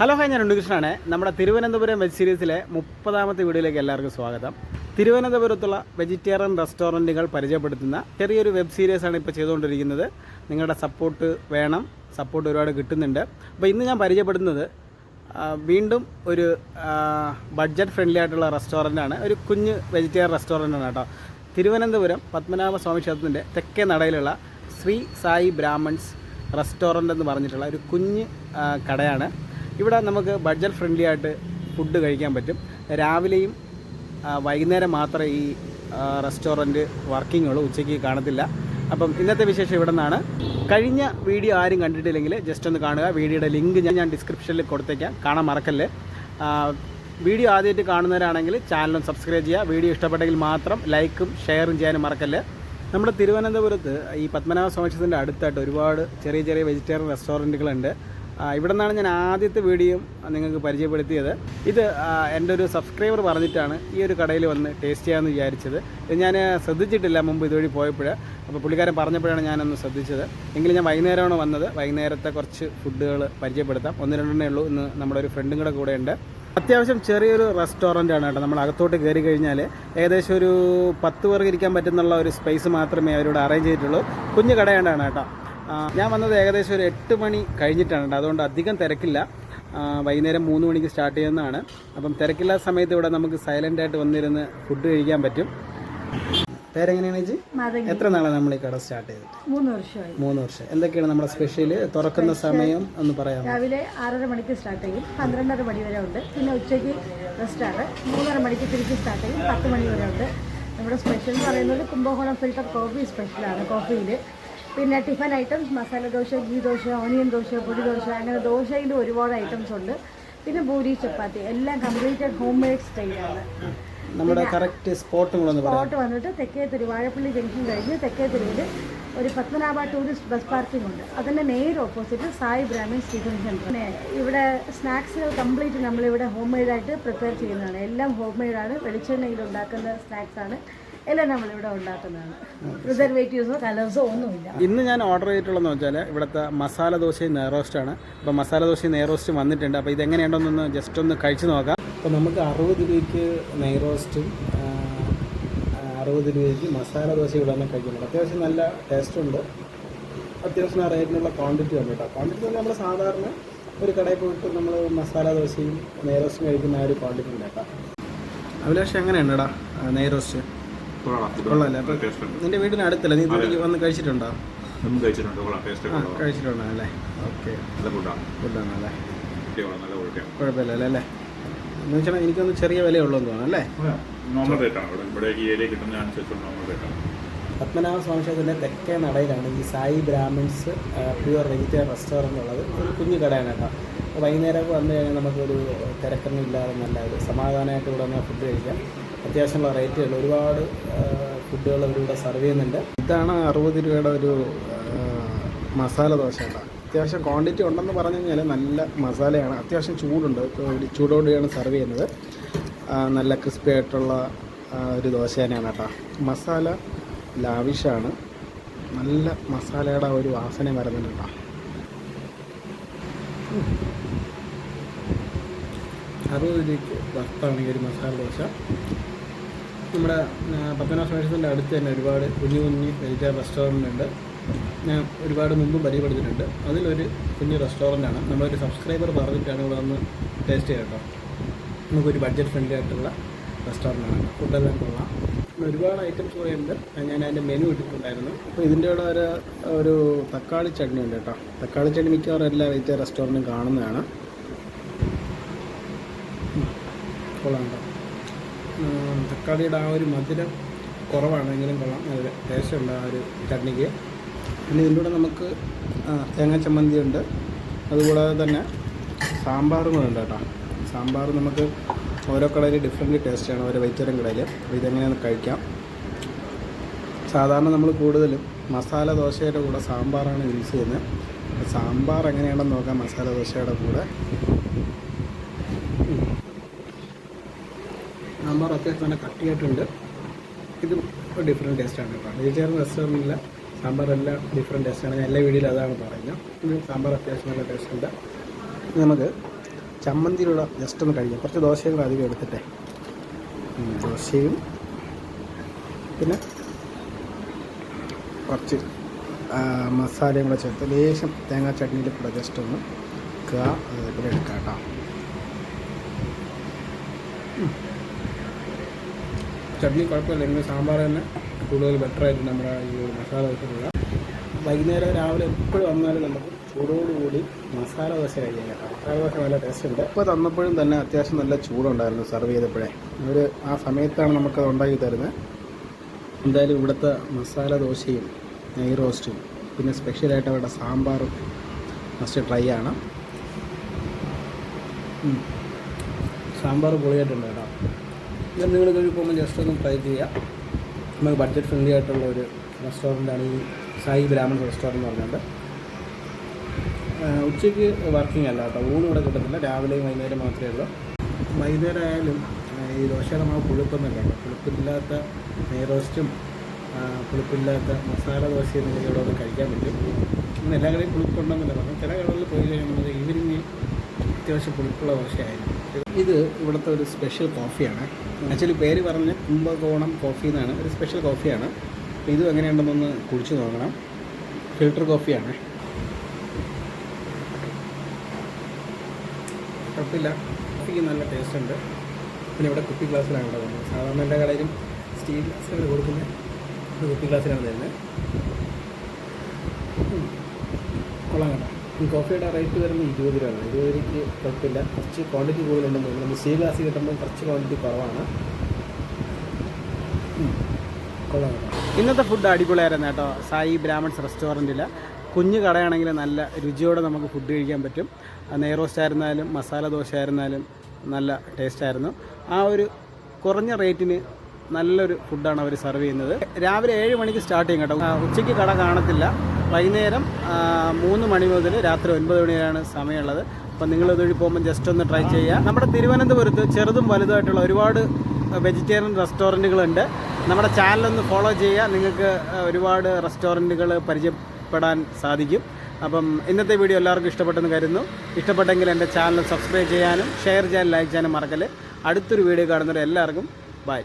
Hello hi ഞാൻ ഉണ്ണികൃഷ്ണനാണ്. നമ്മുടെ Thiruvananthapuram veg സീരീസിലെ മുപ്പതാമത്തെ വീഡിയോയിലേക്ക് എല്ലാവർക്കും സ്വാഗതം. തിരുവനന്തപുരത്തുള്ള വെജിറ്റേറിയൻ റെസ്റ്റോറന്റുകൾ പരിചയപ്പെടുത്തുന്ന ചെറിയൊരു വെബ് സീരീസാണ് ഇപ്പോൾ ചെയ്തുകൊണ്ടിരിക്കുന്നത്. നിങ്ങളുടെ സപ്പോർട്ട് വേണം സപ്പോർട്ട് ഒരുപാട് കിട്ടുന്നുണ്ട്. അപ്പോൾ ഇന്ന് ഞാൻ പരിചയപ്പെടുന്നത് വീണ്ടും ഒരു ബഡ്ജറ്റ് ഫ്രണ്ട്ലി ആയിട്ടുള്ള റെസ്റ്റോറന്റാണ് ഒരു കുഞ്ഞ് വെജിറ്റേറിയൻ റെസ്റ്റോറന്റാണ് കേട്ടോ. തിരുവനന്തപുരം പത്മനാഭ സ്വാമി ക്ഷേത്രത്തിന്റെ തെക്കേ നടയിലുള്ള ശ്രീ സായി ബ്രാഹ്മൺസ് റെസ്റ്റോറന്റ് എന്ന് പറഞ്ഞിട്ടുള്ള ഒരു കുഞ്ഞ് കടയാണ്. ഇവിടെ നമുക്ക് ബഡ്ജറ്റ് ഫ്രണ്ട്ലി ആയിട്ട് ഫുഡ് കഴിക്കാൻ പറ്റും. രാവിലെയും വൈകുന്നേരം മാത്രം ഈ റെസ്റ്റോറന്റ് വർക്കിംഗ് ഉള്ളൂ. ഉച്ചയ്ക്ക് കാണത്തില്ല. അപ്പം ഇന്നത്തെ വിശേഷം ഇവിടെ നിന്നാണ്. കഴിഞ്ഞ വീഡിയോ ആരും കണ്ടിട്ടില്ലെങ്കിൽ ജസ്റ്റ് ഒന്ന് കാണുക. വീഡിയോയുടെ ലിങ്ക് ഞാൻ ഞാൻ ഡിസ്ക്രിപ്ഷനിൽ കൊടുത്തേക്കാം. കാണാൻ മറക്കല്ലേ. വീഡിയോ ആദ്യമായിട്ട് കാണുന്നവരാണെങ്കിൽ ചാനലും സബ്സ്ക്രൈബ് ചെയ്യുക. വീഡിയോ ഇഷ്ടപ്പെട്ടെങ്കിൽ മാത്രം ലൈക്കും ഷെയറും ചെയ്യാനും മറക്കല്ലേ. നമ്മുടെ തിരുവനന്തപുരത്ത് ഈ പത്മനാഭ സ്വാമിക്ഷത്തിന്റെ അടുത്തായിട്ട് ഒരുപാട് ചെറിയ ചെറിയ വെജിറ്റേറിയൻ റെസ്റ്റോറന്റുകളുണ്ട് ഇവിടെ നിന്നാണ് ഞാൻ ആദ്യത്തെ വീഡിയോ നിങ്ങൾക്ക് പരിചയപ്പെടുത്തിയത്. ഇത് എന്റെ ഒരു സബ്സ്ക്രൈബർ പറഞ്ഞിട്ടാണ് ഈ ഒരു കടയിൽ വന്ന് ടേസ്റ്റ് ചെയ്യാമെന്ന് വിചാരിച്ചത്. ഞാൻ ശ്രദ്ധിച്ചിട്ടില്ല മുമ്പ് ഇതുവഴി പോയപ്പോൾ അപ്പോൾ പുള്ളിക്കാരൻ പറഞ്ഞപ്പോഴാണ് ഞാനൊന്ന് ശ്രദ്ധിച്ചത്. എങ്കിലും ഞാൻ വൈകുന്നേരമാണ് വന്നത്. വൈകുന്നേരത്തെ കുറച്ച് ഫുഡുകൾ പരിചയപ്പെടുത്താം. ഒന്ന് രണ്ടെണ്ണേ ഉള്ളൂ. ഇന്ന് നമ്മുടെ ഒരു ഫ്രണ്ടും കൂടെ കൂടെ ഉണ്ട്. അത്യാവശ്യം ചെറിയൊരു റെസ്റ്റോറന്റ് ആണ് കേട്ടോ. നമ്മൾ അകത്തോട്ട് കയറി കഴിഞ്ഞാൽ ഏകദേശം ഒരു പത്ത് പേർക്ക് ഇരിക്കാൻ പറ്റുന്നുള്ള ഒരു സ്പേസ് മാത്രമേ അവരോട് അറേഞ്ച് ചെയ്തിട്ടുള്ളൂ. കുഞ്ഞു കടയാണ്ടാണ് കേട്ടോ. ഞാൻ വന്നത് ഏകദേശം ഒരു എട്ട് മണി കഴിഞ്ഞിട്ടാണ് അതുകൊണ്ട് അധികം തിരക്കില്ല. വൈകുന്നേരം മൂന്ന് മണിക്ക് സ്റ്റാർട്ട് ചെയ്യുന്നതാണ്. അപ്പം തിരക്കില്ലാത്ത സമയത്ത് ഇവിടെ നമുക്ക് സൈലന്റ് ആയിട്ട് വന്നിരുന്ന് ഫുഡ് കഴിക്കാൻ പറ്റും. പേരെങ്ങനെയാണ് ചേച്ചി? എത്ര നാളാണ് നമ്മൾ ഈ കട സ്റ്റാർട്ട് ചെയ്തിട്ട് മൂന്ന് വർഷമായി. മൂന്ന് വർഷം. എന്തൊക്കെയാണ് നമ്മുടെ സ്പെഷ്യൽ തുറക്കുന്ന സമയം ഒന്ന് പറയാമോ? രാവിലെ ആറര മണിക്ക് സ്റ്റാർട്ട് ചെയ്യും. പന്ത്രണ്ടര മണി വരെ ഉണ്ട്. പിന്നെ ഉച്ചയ്ക്ക് റെസ്റ്റാറ് മൂന്നര മണിക്ക് തിരിച്ച് സ്റ്റാർട്ട് ചെയ്യും. പത്ത് മണി വരെ ഉണ്ട്. നമ്മുടെ സ്പെഷ്യൽ എന്ന് പറയുന്നത് കുംഭകോണം ഫിൽറ്റർ കോഫി സ്പെഷ്യലാണ് കോഫിയിൽ പിന്നെ tiffin items masala dosa ghee dosa onion dosa പൊടി ദോശ അങ്ങനെ ദോശയിൽ ഒരുപാട് ഐറ്റംസ് ഉണ്ട്. പിന്നെ പൂരി ചപ്പാത്തി എല്ലാം കംപ്ലീറ്റഡ് ഹോം മെയ്ഡ് സ്റ്റൈലാണ് നമ്മുടെ കറക്റ്റ് സ്പോട്ട് സ്പോട്ട് വന്നിട്ട് തെക്കേ തെരു വാഴപ്പള്ളി ജംഗ്ഷൻ കഴിഞ്ഞ് തെക്കേ തെരുവിൽ ഒരു പത്മനാഭ ടൂറിസ്റ്റ് ബസ് പാർക്കിംഗ് ഉണ്ട്. അതിന്റെ നേരെ opposite Sai Brahmin Stephen centre ഇവിടെ സ്നാക്സുകൾ കംപ്ലീറ്റ് നമ്മളിവിടെ ഹോം മെയ്ഡായിട്ട് പ്രിപ്പയർ ചെയ്യുന്നതാണ്. എല്ലാം ഹോം മെയ്ഡാണ് വെളിച്ചെണ്ണയിൽ ഉണ്ടാക്കുന്ന സ്നാക്സാണ് ഉണ്ടാക്കുന്നതാണ്. ഒന്നുമില്ല. ഇന്ന് ഞാൻ ഓർഡർ ചെയ്തിട്ടുള്ളതെന്ന് വെച്ചാൽ ഇവിടുത്തെ മസാല ദോശയും നെയ്റോസ്റ്റാണ് അപ്പോൾ മസാല ദോശയും നെയ്റോസ്റ്റും വന്നിട്ടുണ്ട്. അപ്പോൾ ഇതെങ്ങനെയുണ്ടെന്നൊന്ന് ജസ്റ്റ് ഒന്ന് കഴിച്ചു നോക്കാം. അപ്പോൾ നമുക്ക് അറുപത് രൂപയ്ക്ക് നെയ്റോസ്റ്റും അറുപത് രൂപയ്ക്ക് മസാല ദോശ ഇവിടെ തന്നെ കഴിക്കുന്നുണ്ട്. അത്യാവശ്യം നല്ല ടേസ്റ്റ് ഉണ്ട്. അത്യാവശ്യം ആ റേറ്റിനുള്ള ക്വാണ്ടിറ്റി ഉണ്ട് കേട്ടോ. ക്വാണ്ടിറ്റി തന്നെ നമ്മൾ സാധാരണ ഒരു കടയിൽ പോയിട്ട് നമ്മൾ മസാല ദോശയും നെയ്റോസ്റ്റും കഴിക്കുന്ന ആ ഒരു ക്വാണ്ടിറ്റി ഉണ്ട് കേട്ടോ. അഭിലാഷ് എങ്ങനെയുണ്ടടാ നെയ്റോസ്റ്റ് നിന്റെ വീടിന് അടുത്തല്ല? നീ ഇതിലേക്ക് വന്ന് കഴിച്ചിട്ടുണ്ടോ? കഴിച്ചിട്ടുണ്ട്. അല്ലേ? ഓക്കെ. ഫുഡാണ് അല്ലേ കുഴപ്പമില്ല അല്ലേ എന്ന് വെച്ചാൽ എനിക്കൊന്ന് ചെറിയ വില എന്ന് തോന്നുന്നു അല്ലേ? പത്മനാഭ സ്വാമി ക്ഷേത്രത്തിന്റെ തെക്കേ നടയിലാണ് ഈ Sai Brahmins pure vegetarian restaurant ഉള്ളത്. ഒരു കുഞ്ഞു കടയാണ് കേട്ടോ. വൈകുന്നേരമൊക്കെ വന്നു കഴിഞ്ഞാൽ നമുക്കൊരു തിരക്കൊന്നും ഇല്ലാതെ നല്ല ഒരു സമാധാനമായിട്ട് ഇവിടെ വന്നാൽ ഫുഡ് കഴിക്കാം. അത്യാവശ്യമുള്ള റേറ്റുകൾ ഒരുപാട് ഫുഡുകൾ അവരിവിടെ സെർവ് ചെയ്യുന്നുണ്ട്. ഇതാണ് അറുപത് രൂപയുടെ ഒരു മസാല ദോശ അത്യാവശ്യം ക്വാണ്ടിറ്റി ഉണ്ടെന്ന് പറഞ്ഞു കഴിഞ്ഞാൽ നല്ല മസാലയാണ്. അത്യാവശ്യം ചൂടുണ്ട്. ചൂടോടെയാണ് സെർവ് ചെയ്യുന്നത്. നല്ല ക്രിസ്പി ആയിട്ടുള്ള ഒരു ദോശ തന്നെയാണ് കേട്ടോ. മസാല ലാവിഷാണ്. നല്ല മസാലയുടെ ഒരു വാസന വരുന്നുണ്ട് കേട്ടോ. അറുപത് രൂപയ്ക്ക് വർത്താണ് ഈ ഒരു മസാല ദോശ. നമ്മുടെ പത്തനാ സ്വാമിയുടെ അടുത്ത് തന്നെ ഒരുപാട് കുഞ്ഞു കുഞ്ഞു വെജിറ്റേറിയൻ റെസ്റ്റോറന്റ് ഉണ്ട് ഞാൻ ഒരുപാട് മുമ്പ് പരിചയപ്പെടുത്തിയിട്ടുണ്ട്. അതിലൊരു കുഞ്ഞു റെസ്റ്റോറന്റാണ് നമ്മളൊരു സബ്സ്ക്രൈബർ പറഞ്ഞിട്ടാണ് ഇവിടെ വന്ന് ടേസ്റ്റ് ചെയ്യാം കേട്ടോ. നമുക്കൊരു ബഡ്ജറ്റ് ഫ്രണ്ട്ലി ആയിട്ടുള്ള റെസ്റ്റോറന്റാണ് ഫുഡെല്ലാം കൊള്ളാം. ഒരുപാട് ഐറ്റംസ് പറയുന്നുണ്ട് ഉണ്ട്. ഞാൻ അതിന്റെ മെനു ഇട്ടിട്ടുണ്ടായിരുന്നു. അപ്പോൾ ഇതിന്റെ കൂടെ ഒരു ഒരു തക്കാളി ചട്നി ഉണ്ട് കേട്ടോ. തക്കാളി ചട്നി മിക്കവാറും എല്ലാ വെജിറ്റേറിയൻ റെസ്റ്റോറന്റും കാണുന്നതാണ്. കൊള്ളാം തക്കാളിയുടെ ആ ഒരു മധുരം കുറവാണെങ്കിലും കൊള്ളാം. നല്ല ടേസ്റ്റ് ഉണ്ട് ആ ഒരു ചട്നിക്ക്. പിന്നെ ഇതിലൂടെ നമുക്ക് തേങ്ങ ചമ്മന്തി ഉണ്ട്. അതുകൂടാതെ തന്നെ സാമ്പാറും ഉണ്ട് കേട്ടോ. സാമ്പാർ നമുക്ക് ഓരോ കടയിൽ ഡിഫറെന്റ് ടേസ്റ്റാണ് ഓരോ വെജിറ്റേറിയൻ കടയിൽ അപ്പോൾ ഇതെങ്ങനെയാണ് കഴിക്കാം. സാധാരണ നമ്മൾ കൂടുതലും മസാല ദോശയുടെ കൂടെ സാമ്പാറാണ് യൂസ് ചെയ്യുന്നത്. സാമ്പാർ എങ്ങനെയാണെന്ന് നോക്കാം മസാല ദോശയുടെ കൂടെ. അത്യാവശ്യം നല്ല കട്ടിയായിട്ടുണ്ട്. ഇത് ഡിഫറെന്റ് ടേസ്റ്റാണ് വെജിറ്റേറിയൻ റെസ്റ്റോറന്റിലെ സാമ്പാറെല്ലാം ഡിഫറെന്റ് ടേസ്റ്റാണ് ഞാൻ എല്ലാ വീഡിയോയിലും അതാണ് പറയുന്നത്. ഇത് സാമ്പാർ അത്യാവശ്യം നല്ല ടേസ്റ്റുണ്ട് നമുക്ക് ചമ്മന്തിയിലുള്ള ജസ്റ്റ് ഒന്ന് കഴിക്കാം. കുറച്ച് ദോശയും അധികം എടുത്തിട്ടെ. ദോശയും പിന്നെ കുറച്ച് മസാലയും കൂടെ ചേർത്ത് ലേശം തേങ്ങാ ചട്നിയിൽ കൂടെ ജസ്റ്റ് ഒന്ന് വെക്കുക അതേപോലെ എടുക്കാം കേട്ടോ. ചട്നി കുഴപ്പമില്ല. എങ്കിലും സാമ്പാർ തന്നെ കൂടുതൽ ബെറ്റർ ആയിട്ട് നമ്മുടെ ഈ ഒരു മസാല ദോശ വൈകുന്നേരം രാവിലെ എപ്പോഴും വന്നാലും നമുക്ക് ചൂടോടുകൂടി മസാല ദോശ കഴിക്കാം കേട്ടോ. മസാല ദോശ നല്ല ടേസ്റ്റ് ഉണ്ട്. ഇപ്പോൾ തന്നപ്പോഴും തന്നെ അത്യാവശ്യം നല്ല ചൂടുണ്ടായിരുന്നു സെർവ് ചെയ്തപ്പോഴേ. ഒരു ആ സമയത്താണ് നമുക്കത് ഉണ്ടാക്കി തരുന്നത്. എന്തായാലും ഇവിടുത്തെ മസാല ദോശയും നെയ് റോസ്റ്റും പിന്നെ സ്പെഷ്യലായിട്ട് അവരുടെ സാമ്പാറും മസ്റ്റ് ട്രൈ ആണ്. സാമ്പാർ പൊളിയായിട്ടുണ്ട് കേട്ടോ. ഇത് നിങ്ങൾ ഇതൊരു പോകുമ്പോൾ ജസ്റ്റ് ഒന്ന് ട്രൈ ചെയ്യുക. നമുക്ക് ബഡ്ജറ്റ് ഫ്രണ്ട്ലി ആയിട്ടുള്ള ഒരു റെസ്റ്റോറന്റാണ് ഈ സായി ബ്രാഹ്മൺ റെസ്റ്റോറന്റ് എന്ന് പറഞ്ഞുകൊണ്ട്. ഉച്ചയ്ക്ക് വർക്കിംഗ് അല്ല കേട്ടോ. ഊണ് ഇവിടെ കിട്ടത്തില്ല. രാവിലെയും വൈകുന്നേരം മാത്രമേ ഉള്ളൂ. വൈകുന്നേരം ആയാലും ഈ ദോശയുടെ നമ്മൾ പുളിപ്പൊന്നും കേട്ടോ. പുളിപ്പില്ലാത്ത നെയ് റോസ്റ്റും പുളിപ്പില്ലാത്ത മസാല ദോശയും നിങ്ങൾക്ക് ഇവിടെ ഒന്ന് കഴിക്കാൻ പറ്റും. ഇന്ന് എല്ലാ കടയും പുളിപ്പുണ്ടെന്നല്ല പറഞ്ഞു ചില കടകളിൽ പോയി കഴിയുമ്പോൾ ഈവനിങ് അത്യാവശ്യം പുളിപ്പുള്ള ദോശയായിരുന്നു ഇത് ഇവിടുത്തെ ഒരു സ്പെഷ്യൽ കോഫിയാണ് ആക്ച്വലി പേര് പറഞ്ഞ് കുംഭകോണം കോഫി എന്നാണ്. ഒരു സ്പെഷ്യൽ കോഫിയാണ് ഇതും എങ്ങനെയുണ്ടെന്നൊന്ന് കുടിച്ച് നോക്കണം. ഫിൽട്ടർ കോഫിയാണ് കുഴപ്പമില്ല. കോഫിക്ക് നല്ല ടേസ്റ്റ് ഉണ്ട്. പിന്നെ ഇവിടെ കുപ്പി ഗ്ലാസ്സിലാണ് ഇവിടെ വന്നത് സാധാരണ എല്ലാ കടയിലും സ്റ്റീൽ ഗ്ലാസ്സിലാണ് കൊടുക്കുന്നത് കുപ്പി ഗ്ലാസ്സിലാണ് തരുന്നത് കൊള്ളാം കേട്ടോ. കോഫിയുടെ റേറ്റ് വരുന്നത് ഇരുപത് രൂപയാണ്. ഇരുപത് രൂപയ്ക്ക് കുഴപ്പമില്ല. കുറച്ച് ക്വാണ്ടിറ്റി കൂടുതലുണ്ടെന്ന് തോന്നുന്നു. നമ്മൾ സീ ഗ്ലാസ് കിട്ടുമ്പോൾ കുറച്ച് ക്വാണ്ടിറ്റി കുറവാണ്. കൊള്ളാം ഇന്നത്തെ ഫുഡ് അടിപൊളിയായിരുന്നു കേട്ടോ. സായി ബ്രാഹ്മൺസ് റെസ്റ്റോറന്റിൽ കുഞ്ഞു കടയാണെങ്കിൽ നല്ല രുചിയോടെ നമുക്ക് ഫുഡ് കഴിക്കാൻ പറ്റും. നെയ് റോസ്റ്റ് ആയിരുന്നാലും മസാല ദോശ ആയിരുന്നാലും നല്ല ടേസ്റ്റ് ആയിരുന്നു. ആ ഒരു കുറഞ്ഞ റേറ്റിന് നല്ലൊരു ഫുഡാണ് അവർ സെർവ് ചെയ്യുന്നത്. രാവിലെ ഏഴ് മണിക്ക് സ്റ്റാർട്ട് ചെയ്യും കേട്ടോ. ഉച്ചയ്ക്ക് കട കാണത്തില്ല. വൈകുന്നേരം മൂന്ന് മണി മുതൽ രാത്രി ഒൻപത് മണി വരെയാണ് സമയമുള്ളത്. അപ്പം നിങ്ങൾ ഇതുവഴി പോകുമ്പോൾ ജസ്റ്റ് ഒന്ന് ട്രൈ ചെയ്യുക നമ്മുടെ തിരുവനന്തപുരത്ത് ചെറുതും വലുതായിട്ടുള്ള ഒരുപാട് വെജിറ്റേറിയൻ റെസ്റ്റോറന്റുകളുണ്ട് നമ്മുടെ ചാനലൊന്ന് ഫോളോ ചെയ്യുക നിങ്ങൾക്ക് ഒരുപാട് റെസ്റ്റോറന്റുകൾ പരിചയപ്പെടാൻ സാധിക്കും. അപ്പം ഇന്നത്തെ വീഡിയോ എല്ലാവർക്കും ഇഷ്ടപ്പെട്ടെന്ന് കരുതുന്നു. ഇഷ്ടപ്പെട്ടെങ്കിൽ എന്റെ ചാനൽ സബ്സ്ക്രൈബ് ചെയ്യാനും ഷെയർ ചെയ്യാനും ലൈക്ക് ചെയ്യാനും മറക്കൽ അടുത്തൊരു വീഡിയോ കാണുന്നവരെ എല്ലാവർക്കും ബൈ